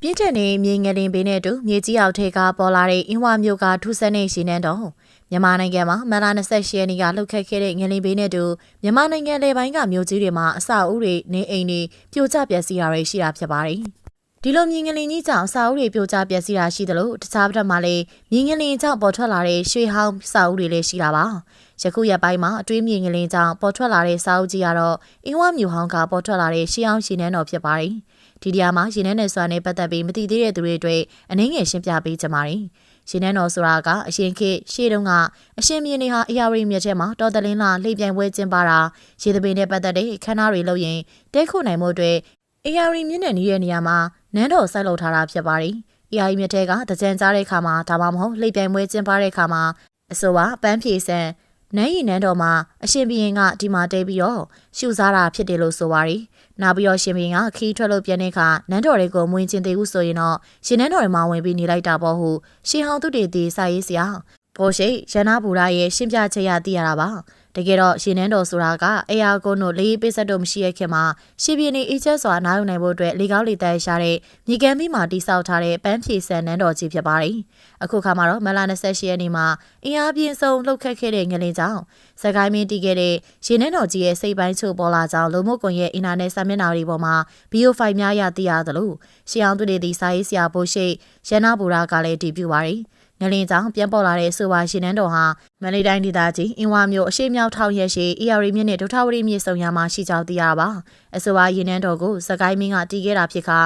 ပြင်းထန်တဲ့မြေငလင်ဘေးနဲ့အတူမြေကြီးအောက်ထဲကပေါ်လာတဲ့အင်းဝမြို့ကထူးဆန်းတဲ့ရှင်နန်းတော်မြန်မာနိုင်ငံမှာမလာ28ရက်နေ့ကလှုပ်ခတ်ခဲ့တဲ့ငလင်ဘေးနဲ့အတူမြန်မာနိုင်ငံလေပိုင်းကမြို့ကြီးတွေမှာအဆောက်အဦတွေနေအိမ်တွေပြိုကျပျက်စီးတာတွေရှိတာဖြစ်ပါတယ်။ဒီလိုမြေငလင်ကြီးကြောင့်အဆောက်အဦတွေပြိုကျပျက်စီးတာရှိသလိုတခြားဘက်မှာလည်းမြေငလင်ကြောင့်ပေါ်ထွက်လာတဲ့ရွှေဟောင်းအဆောက်အဦတွေလည်းရှိတာပါ။ယခုရက်ပိုင်းမှာအတွင်းမြေငလင်ကြောင့်ပေါ်ထွက်လာတဲ့စာအုပ်ကြီးကတော့အင်းဝမြို့ဟောင်းကပေါ်ထွက်လာတဲ့ရှေးဟောင်းရှင်နန်းတော်ဖြစ်ပါတယ်။ ဒီနေရာမှာရှင်နန်းနယ်စွာနဲ့ပတ်သက်ပြီးမသိသေးတဲ့သူတွေအတွက်အနည်းငယ်ရှင်းပြပေးကြပါမယ်။ရှင်နန်းတော်ဆိုတာကအရှင်ခေတ်ရှေးတုန်းကအရှင်မြင်းတွေဟာအရာဝတီမြစ်ထဲမှာတော်တလင်းလာလှိပြန်ပွဲကျင်းပတာရေသပင်နဲ့ပတ်သက်တဲ့ခန်းနာတွေလုပ်ရင်တဲခုနိုင်မှုအတွက်အရာဝတီမြစ်နဲ့နီးတဲ့နေရာမှာနန်းတော်စိုက်လုပ်ထားတာဖြစ်ပါတယ်။အရာကြီးမြစ်ထဲကတကြံကြားတဲ့ခါမှာဒါမှမဟုတ်လှိပြန်ပွဲကျင်းပတဲ့ခါမှာအဆိုပါပန်းဖြေဆန် နန်းရီနန်းတော်မှာအရှင်ဘီရင်ကဒီမှာတဲပြီးတော့ရှူစားတာဖြစ်တယ်လို့ဆိုပါရီ။နောက်ပြီးတော့ရှင်ဘီရင်ကခီးထွက်လို့ပြန်တဲ့အခါနန်းတော်တွေကိုမွင်ကျင်သေးဘူးဆိုရင်တော့ရှင်နန်းတော်တွေမှာဝင်ပြီးနေလိုက်တာပေါ့ဟုရှင်ဟောင်းသူတေတီစာရေးဆရာဘောရှိရနာဘူရာရဲ့ရှင်းပြချက်ရသိရတာပါ။ တကယ်တော့ရှင်နန်းတော်ဆိုတာကအေယာကုန်းတို့လေးပေးဆက်တို့မရှိရခင်မှာရှင်ပြင်းနေအေးချက်စွာနားယူနိုင်ဖို့အတွက်လေကောင်းလေတန်းရှာတဲ့မြေကမ်းပြီးမှတိဆောက်ထားတဲ့ပန်းဖြေဆန်နန်းတော်ကြီးဖြစ်ပါတယ်။အခုခါမှာတော့မလာ28ရက်နေ့မှာအင်အားပြင်းဆုံးလှုပ်ခတ်ခဲ့တဲ့ငလင်ကြောင့်စကိုင်းမင်းတီးခဲ့တဲ့ရှင်နန်းတော်ကြီးရဲ့စိတ်ပိုင်းချို့ပေါ်လာကြောင်းလူမှုကွန်ရက်အင်တာနက်စာမျက်နှာတွေပေါ်မှာဗီဒီယိုဖိုင်များရသိရသလိုရှီအောင်သူတွေဒီစာရေးဆရာဘိုးရှိရန်နာဘူရာကလည်းတည်ပြုပါတယ်။ ငလင်းကြောင့်ပြန်ပေါ်လာတဲ့ဆိုပါရှင်နန်းတော်ဟာမန္တလေးတိုင်းဒေသကြီးအင်းဝါမြို့အရှိမြောက်ထောင်ရက်ရှိ AR မြစ်နဲ့ဒုထဝရီမြစ်ဆုံရမှာရှိကြောင်းသိရပါအဆိုပါရင်နန်းတော်ကိုစကိုင်းမင်းကတည်ခဲ့တာဖြစ်ခါ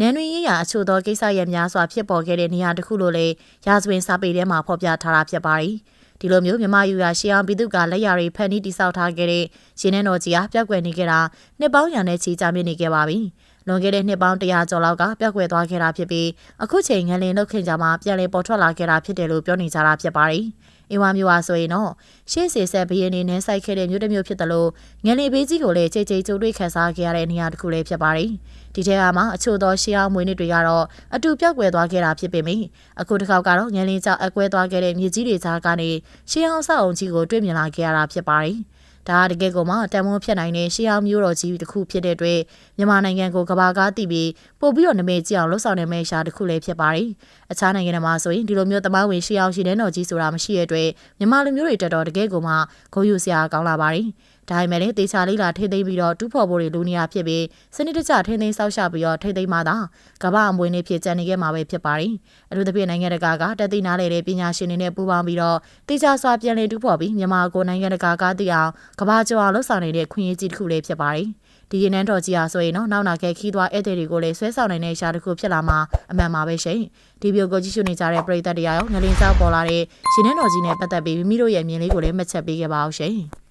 နန်းတွင်ရရအချို့သောကိစ္စရပ်များစွာဖြစ်ပေါ်ခဲ့တဲ့နေရာတစ်ခုလိုလေရာဇဝင်စာပေထဲမှာဖော်ပြထားတာဖြစ်ပါတယ်ဒီလိုမျိုးမြမယူရရှေးအောင်ပြည်သူကလက်ရတွေဖန်တီးတိစောက်ထားခဲ့တဲ့ရှင်နန်းတော်ကြီးအားပြောက်ွယ်နေခဲ့တာနှစ်ပေါင်းရာနဲ့ချီကြာမြင့်နေခဲ့ပါပြီ။ လွန်ခဲ့တဲ့နှစ်ပေါင်း100ကျော်လောက်ကပျောက်ကွယ်သွားခဲ့တာဖြစ်ပြီးအခုချိန်ငလင်လုတ်ခင်ကြမှာပြန်လည်ပေါ်ထွက်လာခဲ့တာဖြစ်တယ်လို့ပြောနေကြတာဖြစ်ပါတယ်။အင်းဝါမျိုးဟာဆိုရင်တော့ရှေ့စီဆက်ဘီရင်နေနဲ့စိုက်ခဲ့တဲ့မြို့တစ်မြို့ဖြစ်တယ်လို့ငလင်ဘေးကြီးကိုလည်းချိန်ချိန်ကြိုးတွေ့ခန်းစားခဲ့ရတဲ့နေရာတစ်ခုလည်းဖြစ်ပါတယ်။ဒီထဲကမှအချို့သောရှေးအောင်မွေးနေ့တွေကတော့အတူပြောက်ကွယ်သွားခဲ့တာဖြစ်ပေမယ့်အခုတစ်ခေါက်ကတော့ငလင်ကြောင့်အကွဲသွားခဲ့တဲ့မြေကြီးတွေကြားကနေရှေးအောင်ဆောက်အုံကြီးကိုတွေ့မြင်လာခဲ့ရတာဖြစ်ပါတယ်။ ဒါတကယ်ကိုမှတန်မိုးဖြစ်နိုင်တဲ့ရှေးအောင်မျိုးတော်ကြီးတစ်ခုဖြစ်တဲ့အတွက်မြန်မာနိုင်ငံကိုကဘာကားတည်ပြီးပို့ပြီးတော့နမဲကြည့်အောင်လှုပ်ဆောင်နေမယ့်ရှားတစ်ခုလည်းဖြစ်ပါတယ်။အခြားနိုင်ငံတွေမှာဆိုရင်ဒီလိုမျိုးတမိုင်းဝင်ရှေးအောင်ရှိတဲ့တော်ကြီးဆိုတာမရှိတဲ့အတွက်မြန်မာလူမျိုးတွေတက်တော့တကယ်ကိုမှဂုဏ်ယူစရာကောင်းလာပါတယ်။ ဒါပေမဲ့လည်းတေချာလေးလာထိသိမ်းပြီးတော့တူးဖော်ဖို့တွေလူနေရဖြစ်ပြီးစနစ်တကျထိသိမ်းဆောက်ရှောက်ပြီးတော့ထိသိမ်းမှသာကမ္ဘာအမွေနေဖြစ်ကြံနေခဲ့မှာပဲဖြစ်ပါတယ်။အထူးသဖြင့်နိုင်ငံတကာကတက်သိနာလေတဲ့ပညာရှင်တွေနဲ့ပူးပေါင်းပြီးတော့တေချာစွာပြန်လည်တူးဖော်ပြီးမြန်မာကိုနိုင်ငံတကာကသိအောင်ကမ္ဘာကျော်အောင်လှုပ်ဆောင်နေတဲ့ခွင့်ရကြီးတစ်ခုလေးဖြစ်ပါတယ်။ဒီရင်နှန်းတော်ကြီးအားဆိုရင်တော့နောက်နာခဲ့ခီးသွားဧည့်သည်တွေကိုလည်းဆွဲဆောင်နိုင်တဲ့ရှားတစ်ခုဖြစ်လာမှာအမှန်ပါပဲရှင်ဒီဗီဒီယိုကိုကြည့်ရှုနေကြတဲ့ပရိသတ်တရားရောငလင်းစောက်ပေါ်လာတဲ့ရှင်နှန်းတော်ကြီးနဲ့ပတ်သက်ပြီးမိမိတို့ရဲ့မြင်လေးကိုလည်းမှတ်ချက်ပေးခဲ့ပါအောင်ရှင်